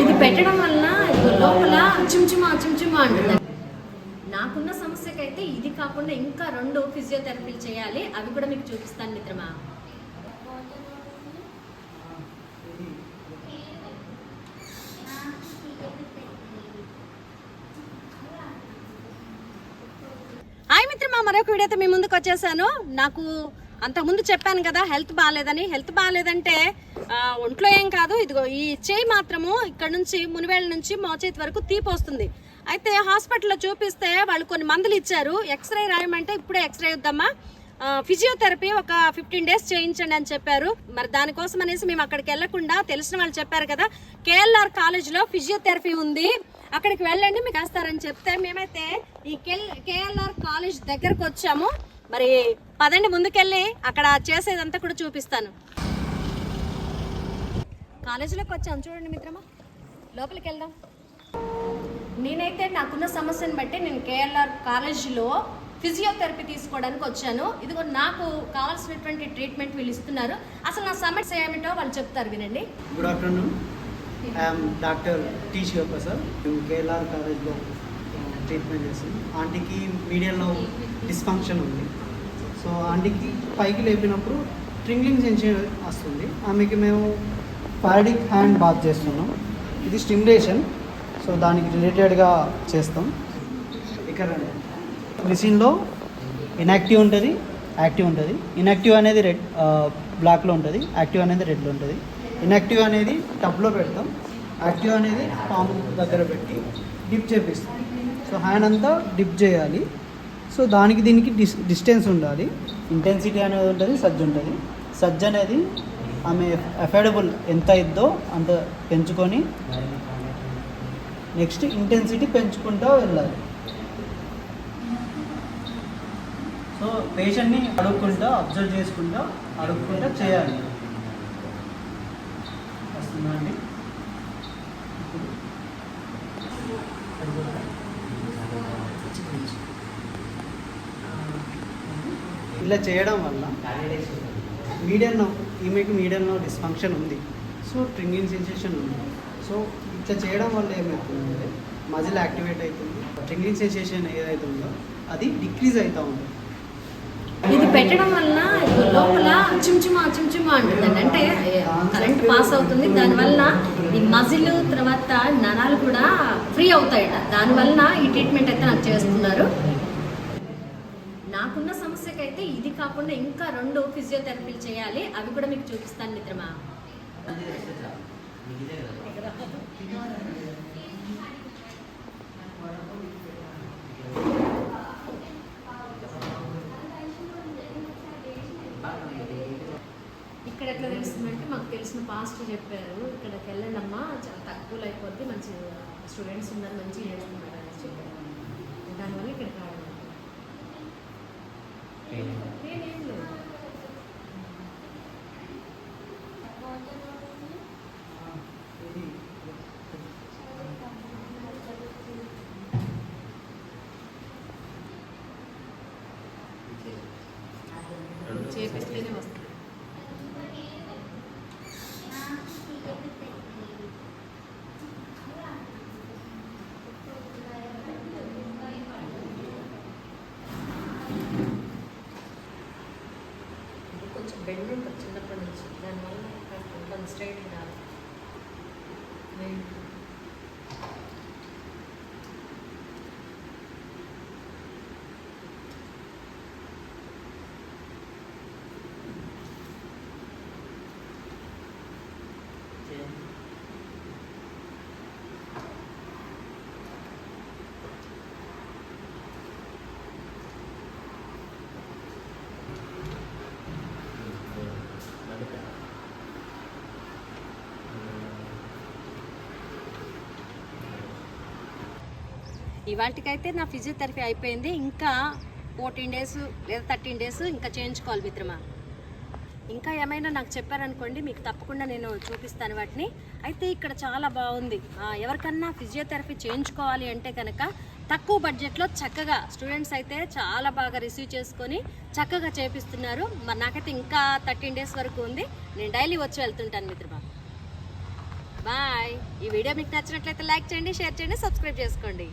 ఇది పెట్టడం వల్ల లోపల చుంచుమా చుంచుమా అంటుంది. నాకున్న సమస్యకైతే ఇది కాకుండా ఇంకా రెండు ఫిజియోథెరపీలు చేయాలి. అవి కూడా మీకు చూపిస్తాను మిత్రమా హాయ్ మిత్రమా మరొక వీడియోతో మీ ముందుకు వచ్చేసాను. నాకు అంతకుముందు చెప్పాను కదా హెల్త్ బాగాలేదని. హెల్త్ బాగాలేదంటే ఒంట్లో ఏం కాదు. ఇదిగో ఈ చేయి మాత్రము ఇక్కడ నుంచి మునివేళ్ళ నుంచి మోచేతి వరకు తీపి వస్తుంది. అయితే హాస్పిటల్లో చూపిస్తే వాళ్ళు కొన్ని మందులు ఇచ్చారు. ఎక్స్రే రాయమంటే ఇప్పుడే ఎక్స్రే ఇద్దామా ఫిజియోథెరపీ ఒక ఫిఫ్టీన్ డేస్ చేయించండి అని చెప్పారు. మరి దానికోసం అనేసి మేము అక్కడికి వెళ్ళకుండా తెలిసిన వాళ్ళు చెప్పారు కదా కేఎల్ఆర్ కాలేజ్లో ఫిజియోథెరపీ ఉంది. అక్కడికి వెళ్ళండి మీకు వేస్తారని చెప్తే మేమైతే ఈ కేఎల్ఆర్ కాలేజ్ దగ్గరకు వచ్చాము. మరి పదండి ముందుకెళ్ళి అక్కడ చేసేదంతా కూడా చూపిస్తాను. కాలేజీలోకి వచ్చాను చూడండి మిత్రమా లోపలికి వెళ్దాం. నేనైతే నాకున్న సమస్యను బట్టి నేను కేఎల్ఆర్ కాలేజీలో ఫిజియోథెరపీ తీసుకోవడానికి వచ్చాను. ఇదిగో నాకు కావాల్సినటువంటి ట్రీట్మెంట్ వీళ్ళు ఇస్తున్నారు. అసలు నా సమస్య ఏమిటో వాళ్ళు చెప్తారు వినండి. Good afternoon I'm doctor T Shivaprasad మేము కేఎల్ఆర్ కాలేజ్లో ట్రీట్మెంట్ చేస్తాం ఆంటీకి మీడియంలో డిస్ఫంక్షన్ ఉంది. సో ఆంటీకి పైకి లేపినప్పుడు ట్రింగ్లింగ్ సెన్షన్ వస్తుంది. ఆమెకి మేము పారాడిక్ హ్యాండ్ బాత్ చేస్తున్నాం. ఇది స్టిమ్యులేషన్ సో దానికి రిలేటెడ్గా చేస్తాం. ఇక్కడ మిషన్లో ఇన్యాక్టివ్ ఉంటుంది యాక్టివ్ ఉంటుంది. ఇన్యాక్టివ్ అనేది రెడ్ బ్లాక్లో ఉంటుంది యాక్టివ్ అనేది రెడ్లో ఉంటుంది. ఇన్యాక్టివ్ అనేది టబ్లో పెడతాం యాక్టివ్ అనేది పాము దగ్గర పెట్టి డిప్ చేపిస్తాం. సో హ్యాండ్ అంతా డిప్ చేయాలి. సో దానికి దీనికి డిస్ డిస్టెన్స్ ఉండాలి. ఇంటెన్సిటీ అనేది ఉంటుంది సజ్జ ఉంటుంది. సజ్జ అనేది ఆమె అఫోర్డబుల్ ఎంత ఇద్దో అంత పెంచుకొని నెక్స్ట్ ఇంటెన్సిటీ పెంచుకుంటూ వెళ్ళాలి. సో పేషెంట్ని అడుక్కుంటా అబ్జర్వ్ చేసుకుంటా అడుక్కుంటా చేయాలి. వస్తుందా అండి? ఇలా చేయడం వల్ల మీడియంలో ఈమెకి మీడియంలో డిస్ఫంక్షన్ ఉంది. సో ట్రింగింగ్ సెన్సేషన్ ఉంది. సో ఇట్లా చేయడం వల్ల ఏమవుతుందంటే మజిల్ యాక్టివేట్ అవుతుంది. ట్రింగింగ్ సెన్సేషన్ ఏదైతే ఉందో అది డిక్రీజ్ అవుతూ ఉంటుంది. పెట్టడం వల్ల లోపల చుంచుమా చుంచుమా అంటుందండి. అంటే కరెంట్ పాస్ అవుతుంది. దానివల్ల ఈ మజిల్ తర్వాత నరాలు కూడా ఫ్రీ అవుతాయట. దానివల్ల ఈ ట్రీట్మెంట్ అయితే నాకు చేస్తున్నారు. నాకున్న సమస్యకైతే ఇది కాకుండా ఇంకా రెండు ఫిజియోథెరపీలు చేయాలి. అవి కూడా మీకు చూపిస్తాను మిత్రమా. ఇక్కడ ఎట్లా తెలుస్తుందంటే మాకు తెలిసిన పాస్ట్ చెప్పారు ఇక్కడికి వెళ్ళండి అమ్మా చాలా తక్కువలో అయిపోద్ది మంచి స్టూడెంట్స్ ఉన్నారు మంచిగా నేర్చుకున్నారు అని చెప్పారు. దానివల్ల ఇక్కడికి రావడం నేనేం లేదు. చేపిస్తేనే వస్తుంది ఇది కొంచెం బెండ్ ఉంటుంది చిన్నప్పటి నుంచి. దానివల్ల కొంచెం స్ట్రైట్ రాదు ఇవాటికైతే నా ఫిజియోథెరపీ అయిపోయింది. ఇంకా ఫోర్టీన్ డేస్ లేదా థర్టీన్ డేస్ ఇంకా చేయించుకోవాలి మిత్రమా. ఇంకా ఏమైనా నాకు చెప్పారనుకోండి మీకు తప్పకుండా నేను చూపిస్తాను వాటిని. అయితే ఇక్కడ చాలా బాగుంది. ఎవరికన్నా ఫిజియోథెరపీ చేయించుకోవాలి అంటే కనుక తక్కువ బడ్జెట్లో చక్కగా స్టూడెంట్స్ అయితే చాలా బాగా రిసీవ్ చేసుకొని చక్కగా చేపిస్తున్నారు. మరి నాకైతే ఇంకా థర్టీన్ డేస్ వరకు ఉంది. నేను డైలీ వచ్చి వెళ్తుంటాను మిత్రమా. బాయ్. ఈ వీడియో మీకు నచ్చినట్లయితే లైక్ చేయండి షేర్ చేయండి సబ్స్క్రైబ్ చేసుకోండి.